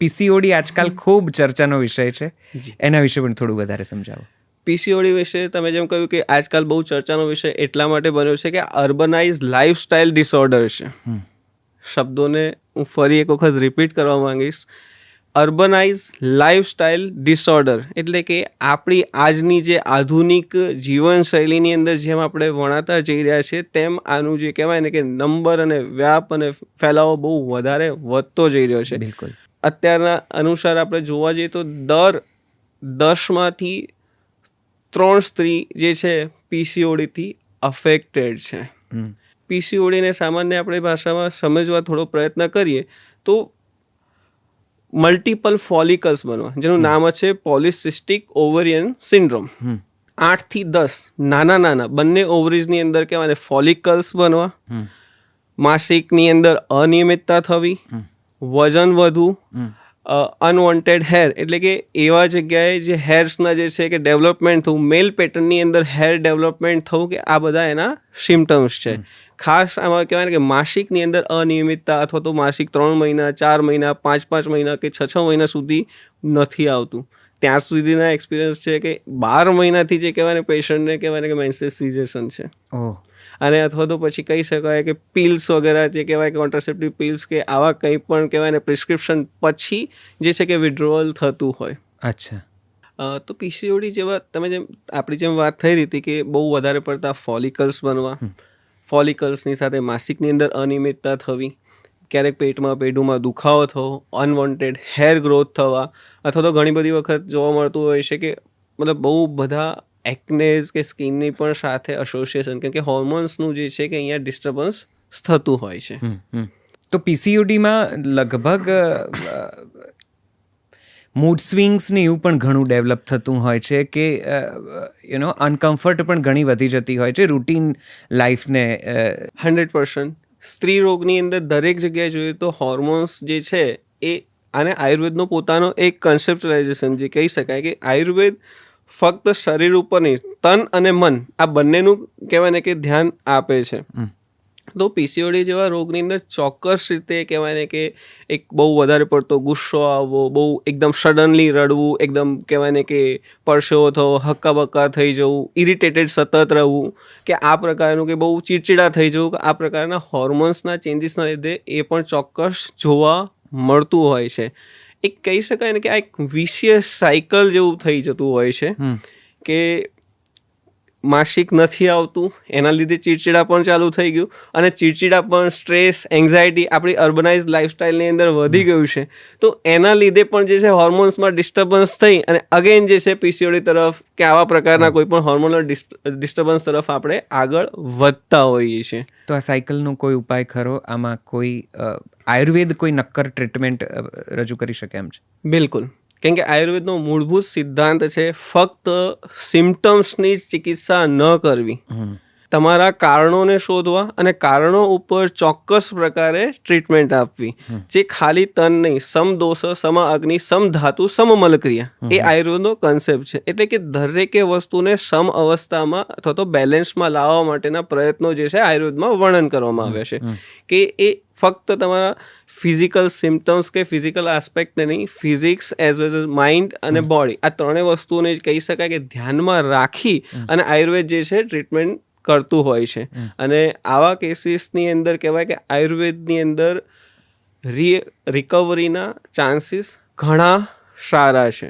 PCOD આજકાલ ખૂબ ચર્ચાનો વિષય છે. એના વિશે પણ થોડું વધારે સમજાવો. પીસીઓડી વિશે તમે જેમ કહ્યું કે આજકાલ બહુ ચર્ચાનો વિષય એટલા માટે બન્યો છે કે અર્બનાઇઝ લાઇફસ્ટાઇલ ડિસઓર્ડર છે શબ્દોને હું ફરી એક વખત રિપીટ કરવા માંગીશ. અર્બનાઇઝ લાઇફસ્ટાઇલ ડિસઓર્ડર એટલે કે આપણી આજની જે આધુનિક જીવનશૈલીની અંદર જેમ આપણે વણાતા જઈ રહ્યા છે તેમ આનું જે કહેવાય ને કે નંબર અને વ્યાપ અને ફેલાવો બહુ વધારે વધતો જઈ રહ્યો છે. બિલકુલ. અત્યારના અનુસાર આપણે જોવા જઈએ તો દર દસમાંથી ત્રણ સ્ત્રી જે છે પીસીઓડીથી અફેક્ટેડ છે. પીસીઓડીને સામાન્ય આપણી ભાષામાં સમજવા થોડો પ્રયત્ન કરીએ તો મલ્ટિપલ ફોલિકલ્સ બનવા જેનું નામ છે પોલિસિસ્ટિક ઓવરિયન સિન્ડ્રોમ આઠથી દસ નાના નાના બંને ઓવરીઝની અંદર કહેવાય ફોલિકલ્સ બનવા. માસિકની અંદર અનિયમિતતા થવી. વજન વધવું અનવોન્ટેડ હેર એટલે કે એવા જગ્યાએ જે હેર્સના જે છે કે ડેવલપમેન્ટ થવું મેલ પેટર્નની અંદર હેર ડેવલપમેન્ટ થવું કે આ બધા એના સિમ્ટમ્સ છે. ખાસ આમાં કહેવાય ને કે માસિકની અંદર અનિયમિતતા અથવા તો માસિક ત્રણ મહિના ચાર મહિના પાંચ પાંચ મહિના કે છ છ મહિના સુધી નથી આવતું. ત્યાં સુધીના એક્સપિરિયન્સ છે કે બાર મહિનાથી જે કહેવાય ને પેશન્ટને કહેવાય ને કે મેન્સેસ સિઝેશન છે. ઓહ. અને અથવા તો પછી કહી શકાય કે પિલ્સ વગેરે જે કહેવાય કે કોન્ટ્રાસેપ્ટિવ પિલ્સ કે આવા કંઈ પણ કહેવાય ને પ્રિસ્ક્રિપ્શન પછી જે છે કે વિડ્રોઅલ થતું હોય. અચ્છા. તો પીસીઓડી જેવા તમે જેમ આપણી જેમ વાત થઈ રહી હતી કે બહુ વધારે પડતા ફોલિકલ્સ બનવા ફોલિકલ્સની સાથે માસિકની અંદર અનિયમિતતા થવી ક્યારેક પેટમાં પેઢુમાં દુખાવો થવો અનવોન્ટેડ હેર ગ્રોથ થવા અથવા તો ઘણી બધી વખત જોવા મળતું હોય છે કે મતલબ બહુ બધા એકનેઝ કે સ્કિનની પણ સાથે એસોસિએશન કેમ કે હોર્મોન્સનું જે છે કે અહીંયા ડિસ્ટર્બન્સ થતું હોય છે. તો પીસીઓડીમાં લગભગ મૂડ સ્વિંગ્સ ને એવું પણ ઘણું ડેવલપ થતું હોય છે કે યુ નો અનકમ્ફર્ટ પણ ઘણી વધી જતી હોય છે રૂટીન લાઈફને હંડ્રેડ પર્સન્ટ સ્ત્રી રોગની અંદર દરેક જગ્યાએ જોઈએ તો હોર્મોન્સ જે છે એ આને આયુર્વેદનો પોતાનો એક કન્સેપ્ટલાઇઝેશન જે કહી શકાય કે આયુર્વેદ ફક્ત શરીર ઉપર નહીં તન અને મન આ બંનેનું કહેવાય ને કે ધ્યાન આપે છે. તો પીસીઓડી જેવા રોગની અંદર ચોક્કસ રીતે કહેવાય ને કે એક બહુ વધારે પડતો ગુસ્સો આવવો બહુ એકદમ સડનલી રડવું એકદમ કહેવાય ને કે પરસેવો થવો હક્કાબક્કા થઈ જવું ઇરિટેટેડ સતત રહેવું કે આ પ્રકારનું કે બહુ ચીડચીડા થઈ જવું કે આ પ્રકારના હોર્મોન્સના ચેન્જીસના લીધે એ પણ ચોક્કસ જોવા મળતું હોય છે. એક કહી શકાય ને કે આ એક વિશિયસ સાયકલ જેવું થઈ જતું હોય છે કે માસિક નથી આવતું એના લીધે ચીડચીડા પણ ચાલુ થઈ ગયું અને ચીડચીડા પણ સ્ટ્રેસ એન્ઝાયટી આપણી અર્બનાઇઝ લાઇફસ્ટાઇલની અંદર વધી ગયું છે. તો એના લીધે પણ જે છે હોર્મોન્સમાં ડિસ્ટર્બન્સ થઈ અને અગેન જે છે પીસીઓડી તરફ કે આવા પ્રકારના કોઈ પણ હોર્મોનલ ડિસ્ટર્બન્સ તરફ આપણે આગળ વધતા હોઈએ છીએ. તો આ સાયકલનો કોઈ ઉપાય ખરો? આમાં કોઈ આયુર્વેદ કોઈ નક્કર ટ્રીટમેન્ટ રજૂ કરી શકે એમ છે? બિલકુલ. કેમ કે આયુર્વેદનો મૂળભૂત સિદ્ધાંત છે ફક્ત સિમ્ટમ્સની ચિકિત્સા ન કરવી. તમારા કારણોને શોધવા અને કારણો ઉપર ચોક્કસ પ્રકારે ટ્રીટમેન્ટ આપવી. જે ખાલી તન નહીં સમદોષ સમા સમ અગ્નિ સમધાતુ સમમલક્રિયા સમ મલક્રિયા. એ આયુર્વેદનો કન્સેપ્ટ છે. એટલે કે દરેકે વસ્તુને સમ અવસ્થામાં અથવા તો બેલેન્સમાં લાવવા માટેના પ્રયત્નો જે છે આયુર્વેદમાં વર્ણન કરવામાં આવ્યા છે. કે એ ફક્ત તમારા ફિઝિકલ સિમ્ટમ્સ કે ફિઝિકલ આસ્પેક્ટને નહીં physics as ways as mind અને બોડી આ ત્રણેય વસ્તુઓને જ કહી શકાય કે ધ્યાનમાં રાખી અને આયુર્વેદ જે છે ટ્રીટમેન્ટ કરતું હોય છે. અને આવા કેસીસની અંદર કહેવાય કે આયુર્વેદની અંદર રી રિકવરીના ચાન્સીસ ઘણા સારા છે.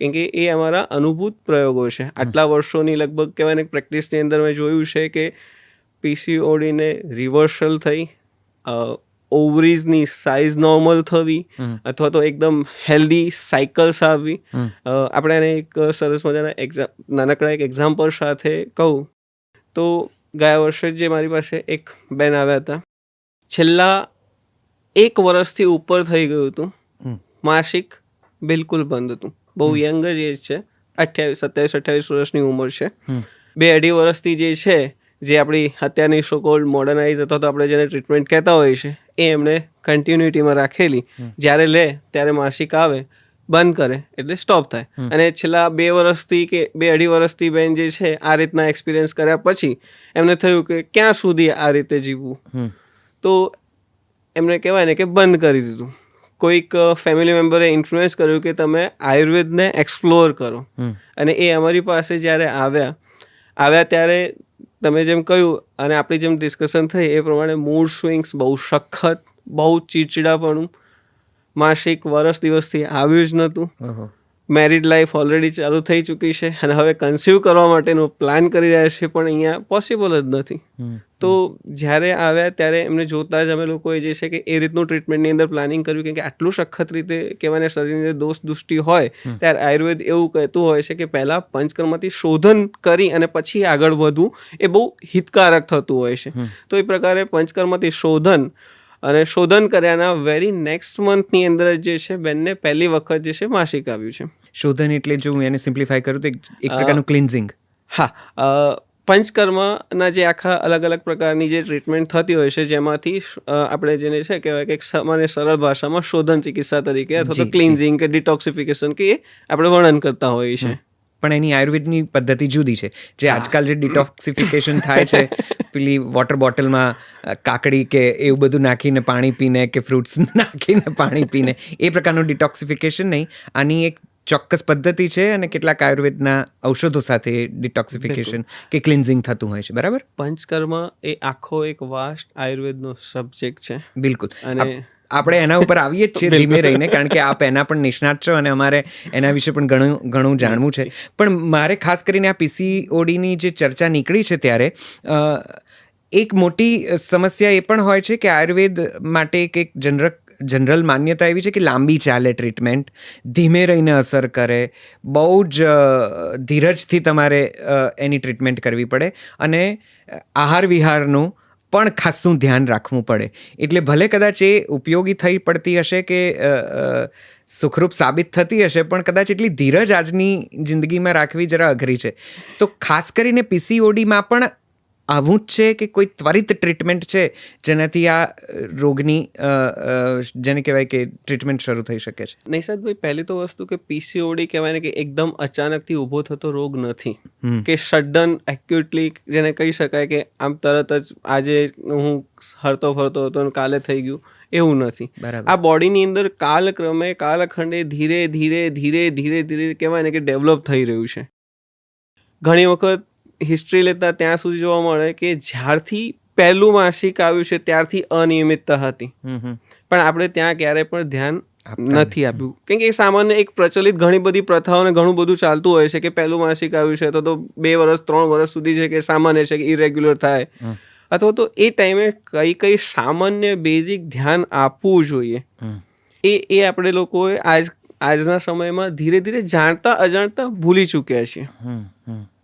કેમ કે એ અમારા અનુભૂત પ્રયોગો છે. આટલા વર્ષોની લગભગ કહેવાય ને પ્રેક્ટિસની અંદર મેં જોયું છે કે પીસીઓડીને રિવર્સલ થઈ ઓવરીઝની સાઇઝ નોર્મલ થવી અથવા તો એકદમ હેલ્ધી સાયકલ્સ આવવી આપણે એને એક સરસ મજાના એક્ઝામ નાનકડા એક એક્ઝામ્પલ સાથે કહું. તો ગયા વર્ષે જ જે મારી પાસે એક બેન આવ્યા હતા. છેલ્લા એક વર્ષથી ઉપર થઈ ગયું હતું. માસિક બિલકુલ બંધ હતું. બહુ યંગ જ એજ છે. અઠ્યાવીસ સત્યાવીસ અઠ્યાવીસ વર્ષની ઉંમર છે. બે અઢી વર્ષથી જે છે જે આપણી અત્યારની સો કોલ્ડ મોડર્નાઇઝ અથવા તો આપણે જેને ટ્રીટમેન્ટ કહેતા હોઈએ છીએ એ એમણે કન્ટિન્યુટીમાં રાખેલી. જ્યારે લે ત્યારે માસિક આવે બંધ કરે એટલે સ્ટોપ થાય. અને છેલ્લા બે વર્ષથી કે બે અઢી વર્ષથી બેન જે છે આ રીતના એક્સપિરિયન્સ કર્યા પછી એમને થયું કે ક્યાં સુધી આ રીતે જીવવું? તો એમણે કહેવાય ને કે બંધ કરી દીધું. કોઈક ફેમિલી મેમ્બરે ઇન્ફ્લુઅન્સ કર્યું કે તમે આયુર્વેદને એક્સપ્લોર કરો. અને એ અમારી પાસે જ્યારે આવ્યા આવ્યા ત્યારે તમે જેમ કહ્યું અને આપણી જેમ ડિસ્કશન થઈ, એ પ્રમાણે મૂડ સ્વિંગ્સ બહુ સખત, બહુ ચીડચીડાપણું. માસિક વરસ દિવસથી આવ્યું જ નહોતું. મેરિડ લાઈફ ઓલરેડી ચાલુ થઈ ચૂકી છે અને હવે કન્સીવ કરવા માટેનું પ્લાન કરી રહ્યા છે પણ અહીંયા પોસિબલ જ નથી. તો જ્યારે આવ્યા ત્યારે એમને જોતા જ અમે લોકોએ જે છે કે એ રીતનું ટ્રીટમેન્ટની અંદર પ્લાનિંગ કર્યું કે આટલું સખત રીતે કહેવાય શરીરની અંદર દોષ દુષ્ટિ હોય ત્યારે આયુર્વેદ એવું કહેતું હોય છે કે પહેલાં પંચકર્મથી શોધન કરી અને પછી આગળ વધવું એ બહુ હિતકારક થતું હોય છે. તો એ પ્રકારે પંચકર્મથી શોધન અને શોધન કર્યાના વેરી નેક્સ્ટ મંથની અંદર જે છે બેનને પહેલી વખત જે છે માસિક આવ્યું છે. શોધન એટલે જો હું એને સિમ્પ્લિફાય કરું તો એક પ્રકારનું ક્લિન્ઝિંગ હા પંચકર્મના જે આખા અલગ અલગ પ્રકારની જે ટ્રીટમેન્ટ થતી હોય છે જેમાંથી આપણે જેને છે કહેવાય કે સામાન્ય સરળ ભાષામાં શોધન ચિકિત્સા તરીકે અથવા તો ક્લિન્ઝિંગ કે ડિટોક્સિફિકેશન કે એ આપણે વર્ણન કરતા હોઈએ છીએ. પણ એની આયુર્વેદની પદ્ધતિ જુદી છે. જે આજકાલ જે ડિટોક્સિફિકેશન થાય છે પેલી વોટર બોટલમાં કાકડી કે એવું બધું નાખીને પાણી પીને કે ફ્રૂટ્સ નાખીને પાણી પીને એ પ્રકારનું ડિટોક્સિફિકેશન નહીં. આની એક ચોક્કસ પદ્ધતિ છે અને કેટલાક આયુર્વેદના ઔષધો સાથે ડિટોક્સિફિકેશન કે ક્લિન્ઝિંગ થતું હોય છે બરાબર? પંચકર્મ એ આખો એક વાસ્ટ આયુર્વેદનો સબ્જેક્ટ છે. બિલકુલ. અને- આપણે એના ઉપર આવીએ જ છીએ ધીમે રહીને કારણ કે આપ એના પણ નિષ્ણાત છો અને અમારે એના વિશે પણ ઘણું ઘણું જાણવું છે. પણ મારે ખાસ કરીને આ પીસીઓડીની જે ચર્ચા નીકળી છે ત્યારે એક મોટી સમસ્યા એ પણ હોય છે કે આયુર્વેદ માટે એક એક જનરક જનરલ માન્યતા એવી છે કે લાંબી ચાલે ટ્રીટમેન્ટ ધીમે રહીને અસર કરે, બહુ જ ધીરજથી તમારે એની ટ્રીટમેન્ટ કરવી પડે અને આહાર વિહારનું પણ ખાસું ધ્યાન રાખવું પડે. એટલે ભલે કદાચ એ ઉપયોગી થઈ પડતી હશે કે સુખરૂપ સાબિત થતી હશે, પણ કદાચ એટલી ધીરજ આજની જિંદગીમાં રાખવી જરા અઘરી છે. તો ખાસ કરીને પીસીઓડીમાં પણ આવું જ છે કે કોઈ ત્વરિત ટ્રીટમેન્ટ છે? જેનાથી આ રોગની જેને કહેવાય કે ટ્રીટમેન્ટ શરૂ થઈ શકે છે. નૈસાદભાઈ પહેલી તો વસ્તુ કે પીસીઓડી કહેવાય ને કે એકદમ અચાનકથી ઊભો થતો રોગ નથી. કે સડન એક્યુટલી જેને કહી શકાય કે આમ તરત જ આજે હું હરતો ફરતો હતો અને કાલે થઈ ગયું એવું નથી. બરાબર. આ બોડીની અંદર કાલક્રમે કાલખંડે ધીરે ધીરે ધીરે ધીરે ધીરે કહેવાય ને કે ડેવલપ થઈ રહ્યું છે. ઘણી વખત હિસ્ટ્રી લેતા ત્યાં સુધી જોવા મળે કે જ્યારથી પહેલું માસિક આવ્યું છે ત્યારથી અનિયમિતતા હતી. પણ આપણે ત્યાં ક્યારેય પણ ધ્યાન નથી આપ્યું. કેમ કે સામાન્ય એક પ્રચલિત ઘણી બધી પ્રથાઓને ઘણું બધું ચાલતું હોય છે કે પહેલું માસિક આવ્યું છે તો તો બે વર્ષ ત્રણ વર્ષ સુધી છે કે સામાન્ય છે કે ઇરેગ્યુલર થાય. અથવા તો એ ટાઈમે કઈ કઈ સામાન્ય બેઝિક ધ્યાન આપવું જોઈએ. એ એ આપણે લોકોએ આજ આજના સમયમાં ધીરે ધીરે જાણતા અજાણતા ભૂલી ચૂક્યા છીએ.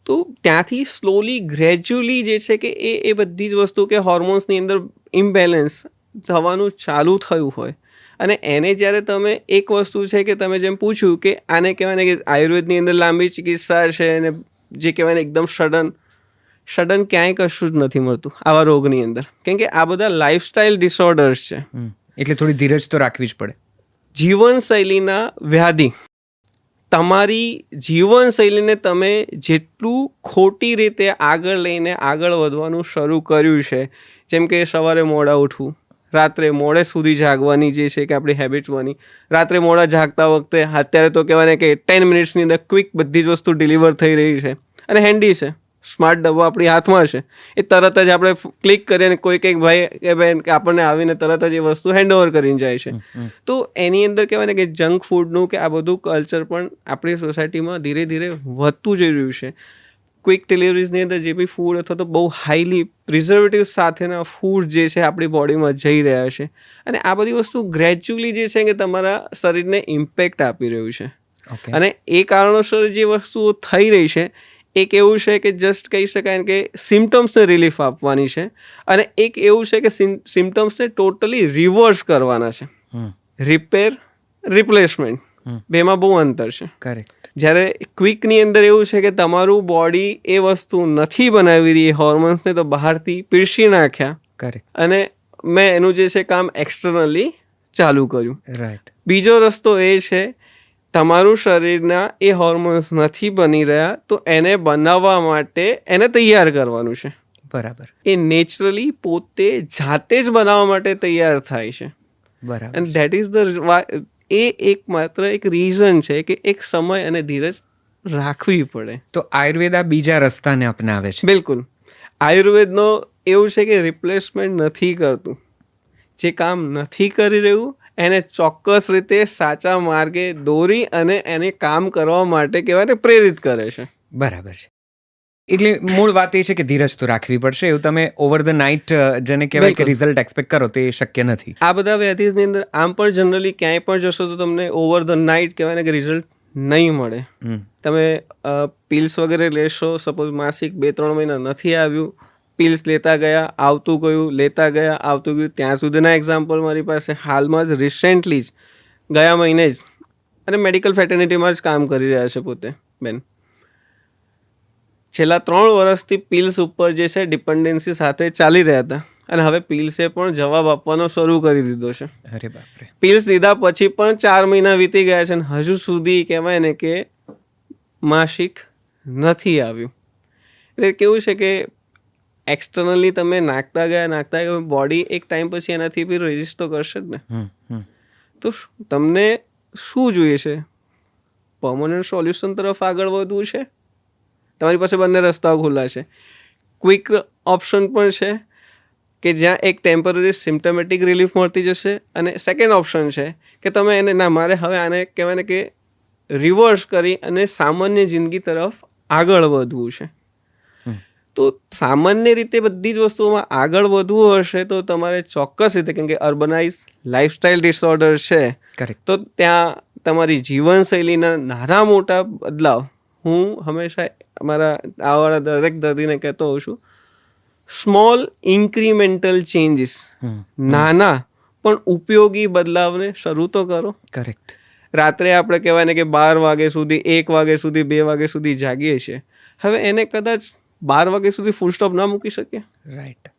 તો ત્યાંથી સ્લોલી ગ્રેજ્યુઅલી જે છે કે એ એ બધી જ વસ્તુ કે હોર્મોન્સની અંદર ઇમ્બેલેન્સ થવાનું ચાલુ થયું હોય. અને એને જ્યારે તમે એક વસ્તુ છે કે તમે જેમ પૂછ્યું કે આને કહેવાય ને કે આયુર્વેદની અંદર લાંબી ચિકિત્સા છે અને જે કહેવાય ને એકદમ સડન સડન ક્યાંય કશું જ નથી મળતું આવા રોગની અંદર. કેમ કે આ બધા લાઇફસ્ટાઇલ ડિસઓર્ડર્સ છે. એટલે થોડી ધીરજ તો રાખવી જ પડે. જીવનશૈલીના વ્યાધિ. તમારી જીવનશૈલીને તમે જેટલું ખોટી રીતે આગળ લઈને આગળ વધવાનું શરૂ કર્યું છે, જેમ કે સવારે મોડા ઉઠવું, રાત્રે મોડે સુધી જાગવાની જે છે કે આપણી હેબિટ બની, રાત્રે મોડા જાગતા વખતે અત્યારે તો કહેવાય કે ટેન મિનિટ્સની અંદર ક્વિક બધી જ વસ્તુ ડિલિવર થઈ રહી છે અને હેન્ડી છે. સ્માર્ટ ડબ્બો આપણી હાથમાં છે એ તરત જ આપણે ક્લિક કરીએ અને કોઈ કંઈક ભાઈ કે બેન કે આપણને આવીને તરત જ એ વસ્તુ હેન્ડઓવર કરીને જાય છે. તો એની અંદર કહેવાય ને કે જંક ફૂડનું કે આ બધું કલ્ચર પણ આપણી સોસાયટીમાં ધીરે ધીરે વધતું જઈ રહ્યું છે. ક્વિક ડિલિવરીઝની અંદર જે બી ફૂડ અથવા તો બહુ હાઈલી પ્રિઝર્વેટિવ સાથેના ફૂડ જે છે આપણી બોડીમાં જઈ રહ્યા છે. અને આ બધી વસ્તુ ગ્રેજ્યુઅલી જે છે કે તમારા શરીરને ઇમ્પેક્ટ આપી રહ્યું છે. અને એ કારણોસર જે વસ્તુઓ થઈ રહી છે એક એવું છે કે જસ્ટ કહી શકાય કે સિમ્ટમ્સને રિલીફ આપવાની છે અને એક એવું છે કે સિમ્ટમ્સને ટોટલી રિવર્સ કરવાના છે. Repair replacement. બેમાં બહુ અંતર છે. કરેક્ટ જ્યારે ક્વિકની અંદર એવું છે કે તમારું બોડી એ વસ્તુ નથી બનાવી રહી હોર્મોન્સને તો બહારથી પીરસી નાખ્યા. કરેક્ટ અને મેં એનું જે છે કામ એક્સટર્નલી ચાલુ કર્યું. રાઈટ બીજો રસ્તો એ છે તમારું શરીરના એ હોર્મોન્સ નથી બની રહ્યા તો એને બનાવવા માટે એને તૈયાર કરવાનું છે. બરાબર. એ નેચરલી પોતે જાતે જ બનાવવા માટે તૈયાર થાય છે. બરાબર એન્ડ ધેટ ઇઝ ધ એ એક માત્ર એક રીઝન છે કે એક સમય અને ધીરજ રાખવી પડે. તો આયુર્વેદ આ બીજા રસ્તાને અપનાવે છે. બિલકુલ. આયુર્વેદનો એવું છે કે રિપ્લેસમેન્ટ નથી કરતું. જે કામ નથી કરી રહ્યું એને ચોક્કસ રીતે સાચા માર્ગે દોરી અને એને કામ કરવા માટે કહેવાય ને પ્રેરિત કરે છે. બરાબર છે. એટલે મૂળ વાત એ છે કે ધીરજ તો રાખવી પડશે. એવું તમે ઓવર ધ નાઇટ જેને કહેવાય કે રિઝલ્ટ એક્સપેક્ટ કરો તે શક્ય નથી. આ બધા વ્યાધિસની અંદર આમ પણ જનરલી ક્યાંય પણ જશો તો તમને ઓવર ધ નાઇટ કહેવાય ને કે રિઝલ્ટ નહીં મળે. તમે પિલ્સ વગેરે લેશો. સપોઝ માસિક બે ત્રણ મહિના નથી આવ્યું. પિલ્સ લેતા ગયા આવતું ગયું લેતા ગયા આવતું ગયું. ત્યાં સુધીના એક્ઝામ્પલ મારી પાસે હાલમાં જ રિસેન્ટલી જ ગયા મહિને જ અને મેડિકલ ફેટર્નિટીમાં જ કામ કરી રહ્યા છે પોતે બેન. છેલ્લા ત્રણ વર્ષથી પિલ્સ ઉપર જે છે ડિપેન્ડન્સી સાથે ચાલી રહ્યા હતા અને હવે પિલ્સે પણ જવાબ આપવાનો શરૂ કરી દીધો છે. અરે બાપરે. પિલ્સ લીધા પછી પણ ચાર મહિના વીતી ગયા છે અને હજુ સુધી કહેવાય ને કે માસિક નથી આવ્યું. એટલે કેવું છે કે એક્સટર્નલી તમે નાખતા ગયા નાખતા ગયા બોડી એક ટાઈમ પછી એનાથી બી રેઝિસ્ટ તો કરશે જ ને. તો તમને શું જોઈએ છે પરમનન્ટ સોલ્યુશન તરફ આગળ વધવું છે તમારી પાસે બંને રસ્તાઓ ખુલ્લા છે ક્વિક ઓપ્શન પણ છે કે જ્યાં એક ટેમ્પરરી સિમ્ટમેટિક રિલીફ મળતી જશે અને સેકન્ડ ઓપ્શન છે કે તમે એને ના મારે હવે આને કહેવાય ને કે રિવર્સ કરી અને સામાન્ય જિંદગી તરફ આગળ વધવું છે. તો સામાન્ય રીતે બધી જ વસ્તુઓમાં આગળ વધવું હશે તો તમારે ચોક્કસ રીતે કેમ કે અર્બનાઇઝ લાઇફસ્ટાઇલ ડિસઓર્ડર છે કરેક્ટ તો ત્યાં તમારી જીવનશૈલીના નાના મોટા બદલાવ હું હંમેશા અમારા આવાળા દરેક દર્દીને કહેતો હોઉં છું. Small incremental changes. નાના પણ ઉપયોગી બદલાવને શરૂ તો કરો. કરેક્ટ રાત્રે આપણે કહેવાય ને કે બાર વાગે સુધી એક વાગે સુધી બે વાગે સુધી જાગીએ છીએ. હવે એને કદાચ બાર વાગ્યા સુધી ફૂલ સ્ટોપ ના મૂકી શકીએ? રાઈટ